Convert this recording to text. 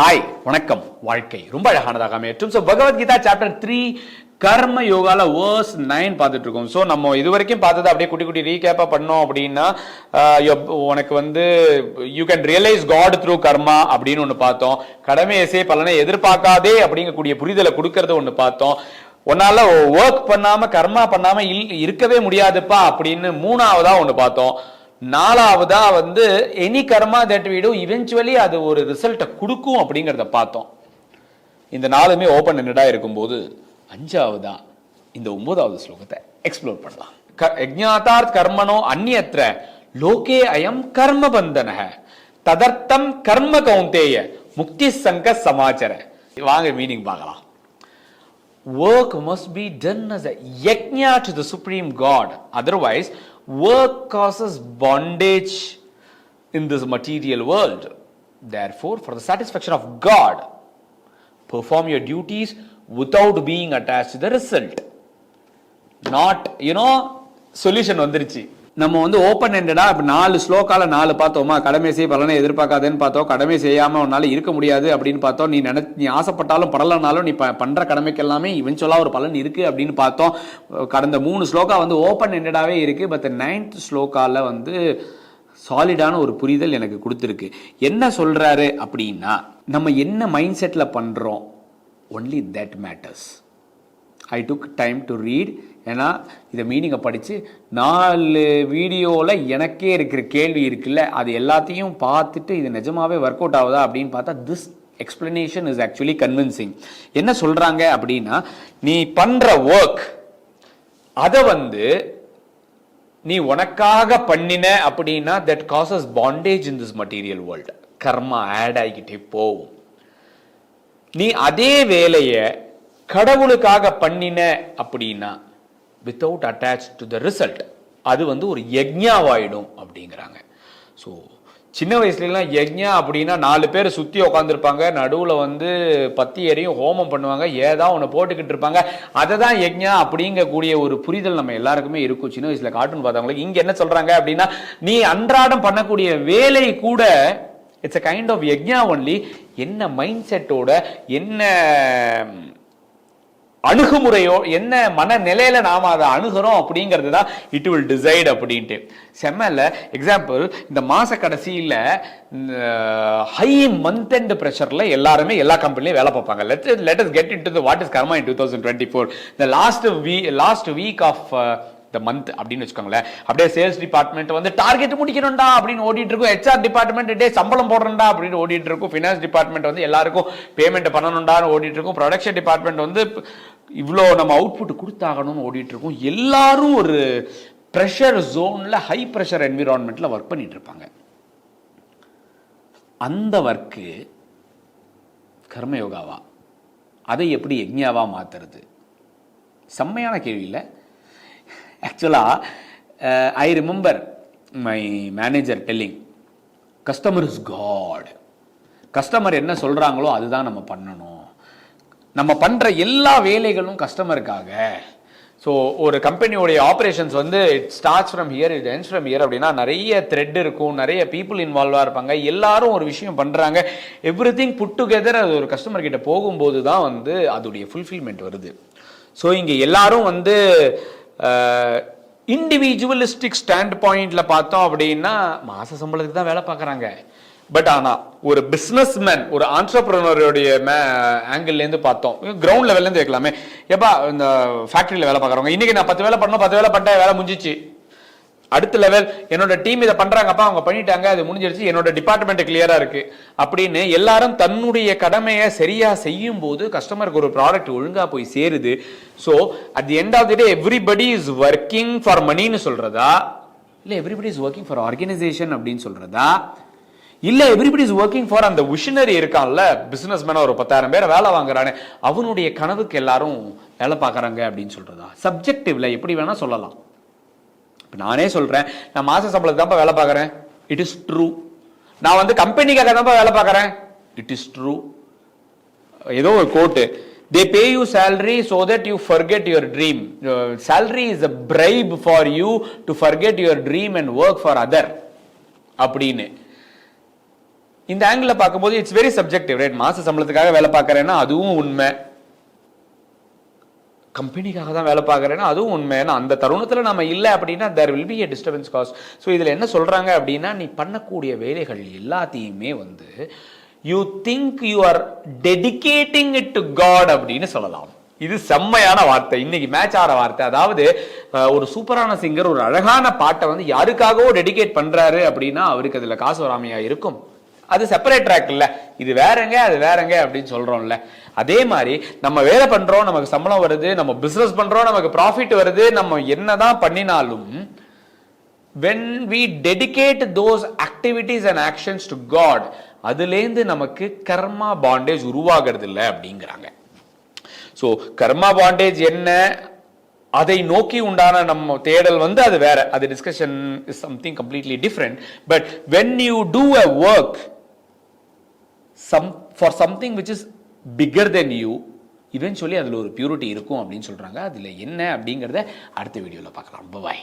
Hi வணக்கம். வாழ்க்கை ரொம்ப அழகானதாக அமையற்றும் so Bhagavad Gita chapter three karma யோகால verse nine பார்த்துட்டு இருக்கோம் ஸோ நம்ம இது வரைக்கும் பார்த்தது அப்படியே குட்டி குட்டி ரீகேப்பாக பண்ணோம் அப்படின்னா உனக்கு வந்து you can realise God through karma அப்படின்னு ஒன்று பார்த்தோம். கடமை இசை பலனை எதிர்பார்க்காதே அப்படிங்கக்கூடிய புரிதலை கொடுக்கறது ஒன்று பார்த்தோம். உன்னால ஒர்க் பண்ணாம கர்மா பண்ணாம இல் இருக்கவே முடியாதுப்பா அப்படின்னு மூணாவதா ஒன்று பார்த்தோம். நாலாவதா வந்து any karma that would eventually அது ஒரு ரிசல்ட்டை கொடுக்கும் அப்படிங்கிறத பார்த்தோம். இந்த நாலுமே ஓப்பன் என்னடா இருக்கும்போது அஞ்சாவதா இந்த ஒன்பதாவது ஸ்லோகத்தை எக்ஸ்ப்ளோர் பண்ணலாம். க- யஜ்ஞாதார்த் கர்மனோ அந்நியத்ர லோகே அயம் கர்ம பந்தனக ததர்த்தம் கர்ம கௌந்தேய முக்தி சங்க சமாச்சர. வாங்க மீனிங் பார்க்கலாம். Work must be done as எக்ஞா to the supreme God otherwise work causes bondage in this material world therefore for the satisfaction of god perform your duties without being attached to the result Not, not you know solution வந்துருச்சு நம்ம வந்து open எண்டடா இப்போ நாலு ஸ்லோக்கால நாலு பார்த்தோமா? கடமை செய்ய பலனை எதிர்பார்க்காதேன்னு பார்த்தோம். கடமை செய்யாம உன்னால இருக்க முடியாது அப்படின்னு பார்த்தோம். நீ நினை நீ ஆசைப்பட்டாலும் படலனாலும் நீ ப- பண்ற கடமைக்கு எல்லாமே இவென்ச்சுவலா ஒரு பலன் இருக்கு அப்படின்னு பார்த்தோம். கடந்த மூணு ஸ்லோக்கா வந்து ஓப்பன் எண்டடாவே இருக்கு பட் நைன்த் ஸ்லோக்காவில் வந்து சாலிடான ஒரு புரிதல் எனக்கு கொடுத்துருக்கு. என்ன சொல்றாரு அப்படின்னா நம்ம என்ன மைண்ட் செட்ல பண்றோம்? Only that matters I took time to read ஏன்னா இதை மீனிங்கை படித்து நாலு வீடியோவில் எனக்கே இருக்கிற கேள்வி இருக்குல்ல அது எல்லாத்தையும் பார்த்துட்டு இது நிஜமாவே ஒர்க் அவுட் ஆகுதா அப்படின்னு பார்த்தா this explanation is actually convincing என்ன சொல்கிறாங்க அப்படின்னா நீ பண்ணுற ஒர்க் அதை வந்து நீ உனக்காக பண்ணின அப்படின்னா that causes bondage in this material world karma add ஆகிக்கிட்டே போகும். நீ அதே வேலையை கடவுளுக்காக பண்ணின அப்படின்னா without attach to the result அது வந்து ஒரு யஜ்ஞாவாயிடும் அப்படிங்கிறாங்க. ஸோ சின்ன வயசுலலாம் யஜ்ஞா அப்படின்னா நாலு பேர் சுற்றி உட்காந்துருப்பாங்க நடுவில் வந்து பத்தி எரியும் ஹோமம் பண்ணுவாங்க ஏதா ஒன்று போட்டுக்கிட்டு இருப்பாங்க. அதை தான் யஜ்ஞா அப்படிங்கக்கூடிய ஒரு புரிதல் நம்ம எல்லாருக்குமே இருக்கும். சின்ன வயசில் கார்ட்டூன் பார்த்தவங்களுக்கு. இங்கே என்ன சொல்கிறாங்க அப்படின்னா நீ அன்றாடம் பண்ணக்கூடிய வேலை கூட it's a kind of yajna only என்ன மைண்ட் செட்டோட என்ன அணுகுமுறையோ என்ன மனநிலையில நாம அதை அணுகிறோம் அப்படிங்கிறது தான் இட் வில் டிசைட் அப்படின்ட்டு. செம்மல எக்ஸாம்பிள் இந்த மாச கடைசியில் ஹை மந்த் எண்ட் ப்ரெஷரில் எல்லாருமே எல்லா கம்பெனிலையும் வேலை பார்ப்பாங்க. Let let us get into what is karma in two thousand twenty four இந்த last we last week of the month அப்படின்னு வச்சுக்கோங்களேன். அப்படியே சேல்ஸ் டிபார்ட்மெண்ட் வந்து டார்கெட் முடிக்கணும்டா அப்படின்னு ஓடிட்டு இருக்கும். ஹெச்ஆர் டிபார்ட்மெண்ட் டே சம்பளம் போடுறேன்டா அப்படின்னு ஓடிட்டு இருக்கும். ஃபினான்ஸ் டிபார்ட்மெண்ட் வந்து எல்லாருக்கும் பேமெண்ட் பண்ணணும்டான்னு ஓடிட்டு இருக்கும். ப்ரொடக்ஷன் டிபார்ட்மெண்ட் வந்து இவ்வளோ நம்ம அவுட்புட் கொடுத்தாகணும்னு ஓடிட்டு இருக்கும். எல்லாரும் ஒரு ப்ரெஷர் ஜோனில் ஹை ப்ரெஷர் என்விரான்மெண்ட்டில் ஒர்க் பண்ணிட்டு இருப்பாங்க. அந்த ஒர்க்கு கர்மயோகாவா? அதை எப்படி யஜ்ஞாவா மாத்துறது? செம்மையான கேள்வியில் இல்லை? ஆக்சுவலாக I remember my manager telling customer is God customer என்ன சொல்கிறாங்களோ அதுதான் நம்ம பண்ணணும். நம்ம பண்ணுற எல்லா வேலைகளும் கஸ்டமருக்காக ஸோ ஒரு கம்பெனியோடைய ஆப்ரேஷன்ஸ் வந்து it starts from here it ends from here அப்படின்னா நிறைய த்ரெட் இருக்கும் நிறைய பீப்புள் இன்வால்வாக இருப்பாங்க. எல்லாரும் ஒரு விஷயம் பண்ணுறாங்க எவ்ரி திங் புட் டுகெதர் அது ஒரு கஸ்டமர் கிட்ட போகும்போது தான் வந்து அதோடைய ஃபுல்ஃபில்மெண்ட் வருது. ஸோ இங்கே எல்லாரும் வந்து இண்டிவிஜுவலிஸ்டிக் ஸ்டாண்ட் பாயிண்ட்ல பார்த்தோம் அப்படின்னா மாச சம்பளத்துக்கு தான் வேலை பார்க்குறாங்க. பட் ஆனா ஒரு பிஸ்னஸ் மேன் ஒரு ஆண்டர்பிரனருடைய மே ஆங்கிள்லேருந்து பார்த்தோம். கிரவுண்ட் லெவல்லேருந்து வைக்கலாமே எப்பா இந்த ஃபேக்ட்ரியில் வேலை பார்க்குறவங்க இன்னைக்கு நான் பத்து வேலை பண்ணோம் பத்து வேலை பண்ணிட்டேன் வேலை முடிஞ்சிச்சு. அடுத்த லெவல் என்னோட டீம் இதை பண்றாங்கப்பா அவங்க பண்ணிட்டாங்க அது முடிஞ்சிருச்சு என்னோட டிபார்ட்மெண்ட் கிளியரா இருக்கு. அப்படின்னு எல்லாரும் தன்னுடைய கடமையை சரியா செய்யும் போது கஸ்டமருக்கு ஒரு ப்ராடக்ட் ஒழுங்கா போய் சேருது. So at the end of the day everybody is working for மணின்னு சொல்றதா? இல்லை everybody is working for organisation அப்படின்னு சொல்றதா? இல்ல எவ்ரிபடி இஸ் ஒர்க்கிங் ஃபார் அந்த விஷனரி இருக்கான்ல பிசினஸ் மேன ஒரு பத்தாயிரம் பேர் வேலை வாங்குறானே அவனுடைய கனவுக்கு எல்லாரும் வேலை பார்க்குறாங்க அப்படின்னு சொல்றதா? சப்ஜெக்டிவ்ல எப்படி வேணா சொல்லலாம். இப்போ நானே சொல்கிறேன் நான் மாத சம்பளத்துக்கு தான் வேலை பார்க்குறேன். இட் இஸ் ட்ரூ நான் வந்து கம்பெனிக்காக தான் வேலை பார்க்குறேன். இட் இஸ் ட்ரூ ஏதோ ஒரு quote they pay you salary so that you forget your dream salary is a bribe for you to forget your dream and work for other அப்படின்னு. இந்த ஆங்கிளில் பார்க்கும்போது இட்ஸ் வெரி சப்ஜெக்டிவ் ரைட் மாத சம்பளத்துக்காக வேலை பார்க்குறேன்னா அதுவும் உண்மை. கம்பெனிக்காக தான் வேலை பார்க்குறேன்னா அதுவும் உண்மை. ஏன்னா அந்த தருணத்தில் நம்ம இல்லை அப்படின்னா there will be a disturbance cause so இதில் என்ன சொல்கிறாங்க அப்படின்னா நீ பண்ணக்கூடிய வேலைகள் எல்லாத்தையுமே வந்து you think you are dedicating it to God அப்படின்னு சொல்லலாம். இது செம்மையான வார்த்தை. இன்னைக்கு மேட்ச் ஆகிற வார்த்தை. அதாவது ஒரு சூப்பரான சிங்கர் ஒரு அழகான பாட்டை வந்து யாருக்காகவோ டெடிகேட் பண்றாரு அப்படின்னா அவருக்கு அதுல காசு வராமையா இருக்கும். அது செப்பரேட் ட்ராக் இல்லை. இது வேறங்க அது வேறங்க அப்படின்னு சொல்கிறோம்ல அதே மாதிரி நம்ம வேலை பண்ணுறோம் நமக்கு சம்பளம் வருது நம்ம பிஸ்னஸ் பண்ணுறோம் நமக்கு ப்ராஃபிட் வருது நம்ம என்னதான் பண்ணினாலும் when we dedicate those activities and actions to God அதுலேருந்து நமக்கு கர்மா பாண்டேஜ் உருவாகிறது இல்லை அப்படிங்கிறாங்க. ஸோ கர்மா பாண்டேஜ் என்ன? அதை நோக்கி உண்டான நம்ம தேடல் வந்து அது வேற. அது discussion is something completely different but when you do a work some for something which is bigger then you eventually அதில் ஒரு பியூரிட்டி இருக்கும் அப்படின்னு சொல்கிறாங்க அதில் என்ன அப்படிங்கிறத அடுத்த வீடியோவில் பார்க்கலாம். பாய்